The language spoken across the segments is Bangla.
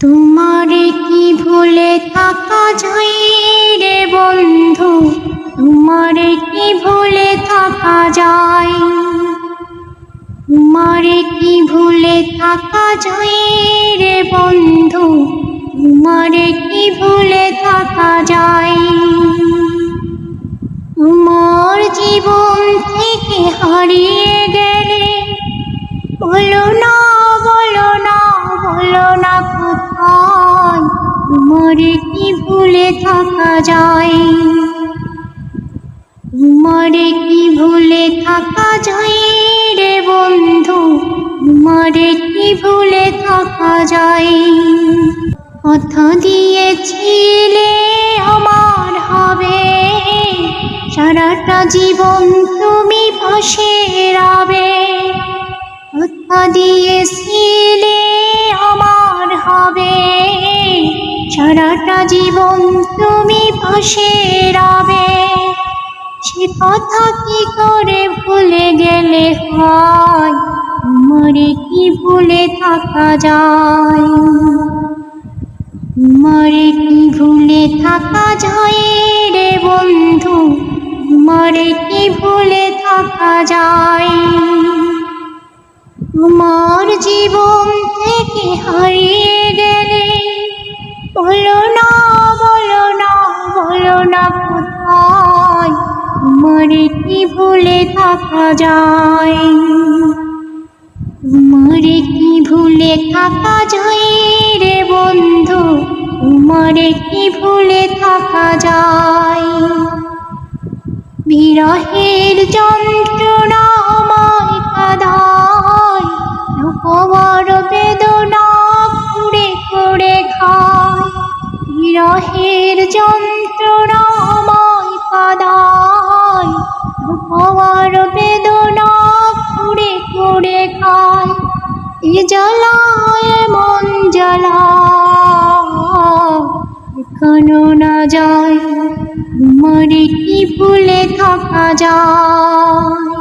তোমারে কি ভুলে থাকা যায় রে বন্ধু? তোমারে কি ভুলে থাকা যায়? তোমারে কি ভুলে থাকা যায় রে বন্ধু? তোমারে কি ভুলে থাকা যায়? তোমার জীবন থেকে হারিয়ে গেলে বলো না বলো না কোথায়? তোমারে কি ভুলে থাকা যায়? তোমারে কি ভুলে থাকা যায় রে বন্ধু? তোমারে কি ভুলে থাকা যায়? কথা দিয়েছিলে আমার হবে। সারাটা জীবন তুমি পাশে রাবে। কথা দিয়েছিলে আমার হবে। সারাটা জীবন তুমি পাশে রাবে। সে কথা কি করে ভুলে গেলে হয়? মরে কি ভুলে থাকা যায়? তোমারে কি ভুলে থাকা যায় রে বন্ধু? তোমারে কি ভুলে থাকা যায়? তোমার জীবন থেকে হারিয়ে গেলে, বলো না বলো না বলো না কোথায়? তোমারে কি ভুলে থাকা যায়? তোমারে কি ভুলে থাকা যায় রে বন্ধু? তোমারে কি ভুলে থাকা যায়? বিরহের যন্ত্রণা রকমার বেদনা কুড়ে কুড়ে খায়। বিরহের যন্ত্রণা আমায় কাদায়। রকমার বেদনা কুড়ে কুড়ে খায়। এ জ্বালায়, মন জ্বালা এখনও না যায়? তোমারে কি ভুলে থাকা যায়?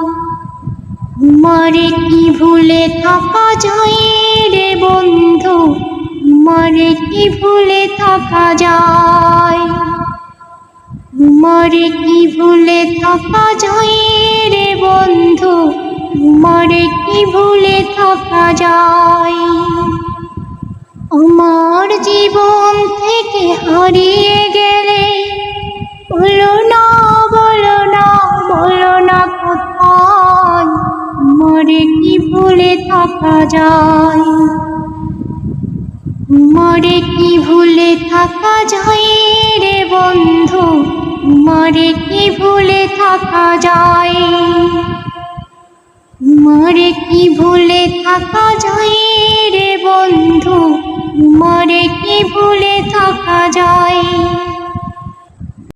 তোমারে কি ভুলে থাকা যায় রে বন্ধু? তোমারে কি ভুলে থাকা যায়? তোমারে কি ভুলে থাকা যায় রে বন্ধু? তোমারে কি ভুলে থাকা যায়? আমার জীবন থেকে হারিয়ে গেলে থাকা যায়। মরে কি ভুলে থাকা যায় রে বন্ধু? মরে কি ভুলে থাকা যায়? মরে কি ভুলে থাকা যায় রে বন্ধু?